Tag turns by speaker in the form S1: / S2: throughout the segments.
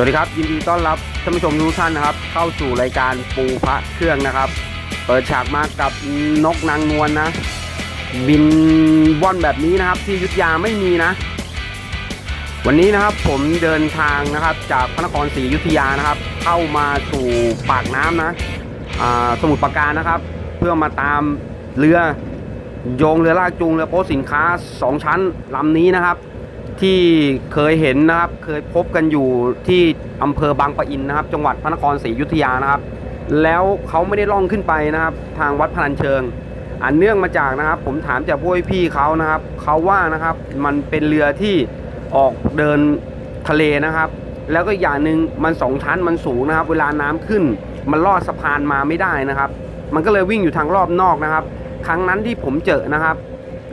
S1: สวัสดีครับยินดีต้อนรับท่านผู้ชมทุกท่านนะครับ เข้าสู่รายการปูพระเครื่องนะครับ เปิดฉากมากับนกนางนวลนะ บินว่อนแบบนี้นะครับ ที่ยุทธยาไม่มีนะ วันนี้นะครับผมเดินทางนะครับ จากพระนครศรีอยุธยานะครับ เข้ามาสู่ปากน้ำนะสมุทรปราการนะครับ เพื่อมาตามเรือโยงเรือลากจูงเรือโป๊สินค้าสองชั้นลำนี้นะครับ ที่เคยเห็นนะครับเคยพบกันอยู่ที่อำเภอบางปะอินนะครับ จังหวัดพระนครศรีอยุธยานะครับ แล้วเขาไม่ได้ล่องขึ้นไปนะครับ ทางวัดพนัญเชิง อันเนื่องมาจากนะครับ ผมถามจากพวกพี่เขานะครับเขาว่านะครับมันเป็นเรือที่ออกเดินทะเลนะครับ แล้วก็อย่างหนึ่งมันสองชั้นมันสูงนะครับ เวลาน้ำขึ้น มันลอดสะพานมาไม่ได้นะครับ มันก็เลยวิ่งอยู่ทางรอบนอกนะครับ ครั้งนั้นที่ผมเจอนะครับ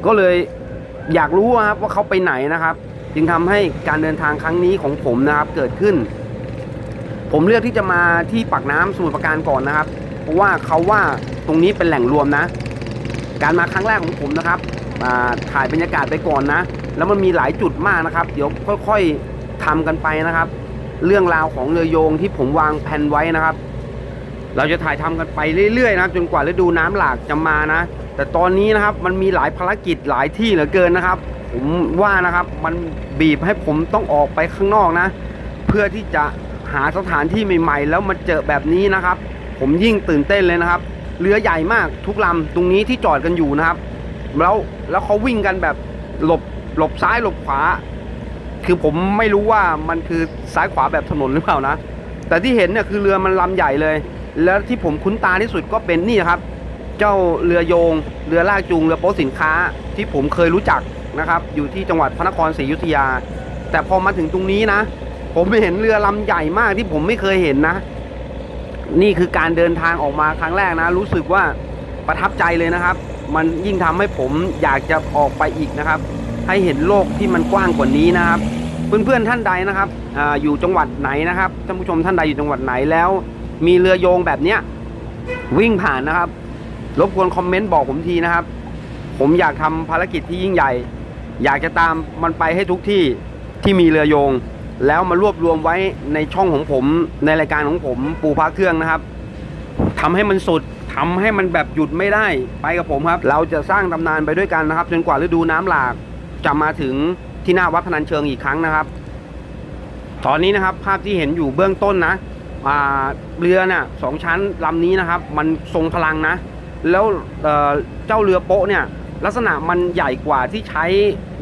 S1: ก็เลยอยากรู้นะครับว่าเขาไปไหนนะครับ จึงทำให้การเดินทางครั้งนี้ของผมนะครับเกิดขึ้น ผมเลือกที่จะมาที่ปากน้ำสมุทรปราการก่อนนะครับ เพราะว่าเขาว่าตรงนี้เป็นแหล่งรวมนะ การมาครั้งแรกของผมนะครับอ่าถ่ายบรรยากาศไปก่อนนะ แล้วมันมีหลายจุดมากนะครับ เดี๋ยวค่อยๆทำกันไปนะครับ เรื่องราวของเรือโยงที่ผมวางแผนไว้นะครับ เราจะถ่ายทำกันไปเรื่อยๆนะจนกว่าฤดูน้ำหลากจะมานะ แต่ตอนนี้นะครับมันมีหลายภารกิจหลายที่เหลือเกินนะครับ ผมว่านะครับมันบีบให้ผมต้องออกไปข้างนอกนะ เพื่อที่จะหาสถานที่ใหม่ๆ แล้วมาเจอแบบนี้นะครับ ผมยิ่งตื่นเต้นเลยนะครับเรือใหญ่มากทุกลำตรงนี้ที่จอดกันอยู่นะครับ แล้วแล้วเขาวิ่งกันแบบหลบหลบซ้ายหลบขวา คือผมไม่รู้ว่ามันคือซ้ายขวาแบบถนนหรือเปล่านะแต่ที่เห็นเนี่ยคือเรือมันลำใหญ่เลย แล้วที่ผมคุ้นตาที่สุดก็เป็นนี่ครับ เจ้าเรือโยง เรือลากจูงเรือโป๊สินค้าที่ผมเคยรู้จัก นะครับ อยู่ที่จังหวัดพระนครศรีอยุธยา แต่พอมาถึงตรงนี้นะ ผมเห็นเรือลำใหญ่มากที่ผมไม่เคยเห็นนะ นี่คือการเดินทางออกมาครั้งแรกนะ รู้สึกว่าประทับใจเลยนะครับ มันยิ่งทำให้ผมอยากจะออกไปอีกนะครับ ให้เห็นโลกที่มันกว้างกว่านี้นะครับ เพื่อนๆท่านใดนะครับออยู่จังหวัดไหนนะครับท่านผู้ชมท่านใดอยู่จังหวัดไหนแล้ว มีเรือโยงแบบเนี้ยวิ่งผ่านนะครับ รบกวนคอมเมนต์บอกผมทีนะครับ ผมอยากทำภารกิจที่ยิ่งใหญ่ อยากจะตามมันไปให้ทุกที่ที่มีเรือโยง แล้วมารวบรวมไว้ในช่องของผมในรายการของผมปูพระเครื่องนะครับทำให้มันสุดทำให้มันแบบหยุดไม่ได้ไปกับผมครับ เราจะสร้างตำนานไปด้วยกันนะครับ จนกว่าฤดูน้ำหลากจะมาถึงที่หน้าวัดพนัญเชิงอีกครั้งนะครับ ตอนนี้นะครับภาพที่เห็นอยู่เบื้องต้นนะอาเรือน่ะสองชั้นลำนี้นะครับ มันทรงพลังนะ แล้วเออเจ้าเรือโป๊ะเนี่ย ลักษณะมันใหญ่กว่าที่ใช้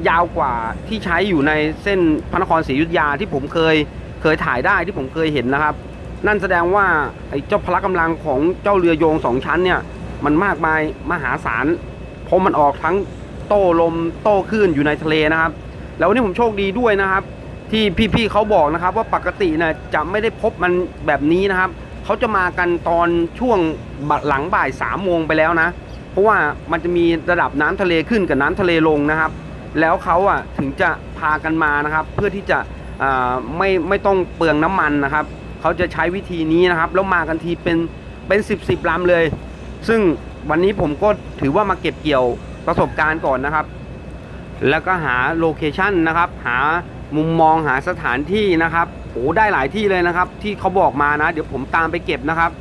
S1: ยาวกว่าที่ใช้อยู่ในเส้นพระนครศรีอยุธยาที่ผมเคยเคยถ่ายได้ที่ผมเคยเห็นนะครับ นั่นแสดงว่าไอ้เจ้าพละกำลังของเจ้าเรือโยงสองชั้นเนี่ยมันมากมายมหาศาลเพราะมันออกทั้งโต้ลมโต้คลื่นอยู่ในทะเลนะครับ แล้ววันนี้ผมโชคดีด้วยนะครับ ที่พี่ๆเขาบอกนะครับว่าปกตินี่ยจะไม่ได้พบมันแบบนี้นะครับเขาจะมากันตอนช่วงหลังบ่ายสามโมงไปแล้วนะ เพราะว่ามันจะมีระดับน้ำทะเลขึ้นกับน้ำทะเลลงนะครับ แล้วเขาอะถึงจะพากันมานะครับ เพื่อที่จะไม่ไม่ต้องเปลืองน้ำมันนะครับเขาจะใช้วิธีนี้นะครับแล้วมากันทีเป็นเป็นสิบสิบลำเลย ซึ่งวันนี้ผมก็ถือว่ามาเก็บเกี่ยวประสบการณ์ก่อนนะครับ แล้วก็หาโลเคชันนะครับ หามุมมองหาสถานที่นะครับโอ้ได้หลายที่เลยนะครับ ที่เขาบอกมานะ เดี๋ยวผมตามไปเก็บนะครับ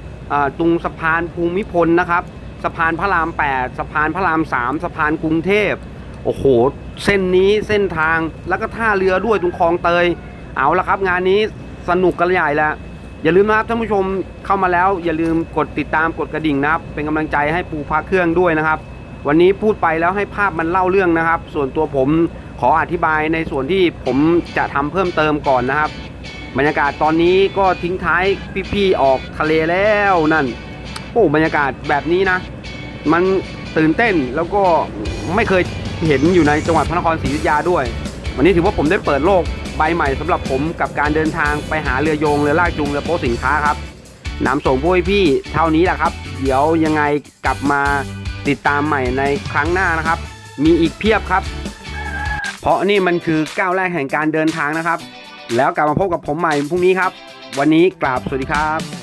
S1: ตรงสะพานภูมิพลนะครับ สะพานพระราม 8 สะพานพระราม 3 สะพานกรุงเทพ โอ้โห เส้นนี้เส้นทางแล้วก็ท่าเรือด้วยตรงคลองเตย เอาละครับ งานนี้สนุกกันใหญ่แล้วอย่าลืมนะครับท่านผู้ชมเข้ามาแล้ว อย่าลืมกดติดตามกดกระดิ่งนะครับ เป็นกำลังใจให้ปูพาเครื่องด้วยนะครับ วันนี้พูดไปแล้วให้ภาพมันเล่าเรื่องนะครับ ส่วนตัวผมขออธิบายในส่วนที่ผมจะทำเพิ่มเติมก่อนนะครับ บรรยากาศตอนนี้ก็ทิ้งท้ายพี่ๆออกทะเลแล้วนั่น โอ้บรรยากาศแบบนี้นะ มันตื่นเต้นแล้วก็ไม่เคยเห็นอยู่ในจังหวัดพระนครศรีอยุธยาด้วย วันนี้ถือว่าผมได้เปิดโลกใบใหม่สำหรับผมกับการเดินทางไปหาเรือโยงเรือลากจูงเรือโป๊สินค้าครับนำส่งพวกพี่เท่านี้แหละครับ เดี๋ยวยังไงกลับมาติดตามใหม่ในครั้งหน้านะครับ มีอีกเพียบครับ เพราะนี่มันคือก้าวแรกแห่งการเดินทางนะครับ แล้วกลับมาพบกับผมใหม่พรุ่งนี้ครับ วันนี้กราบสวัสดีครับ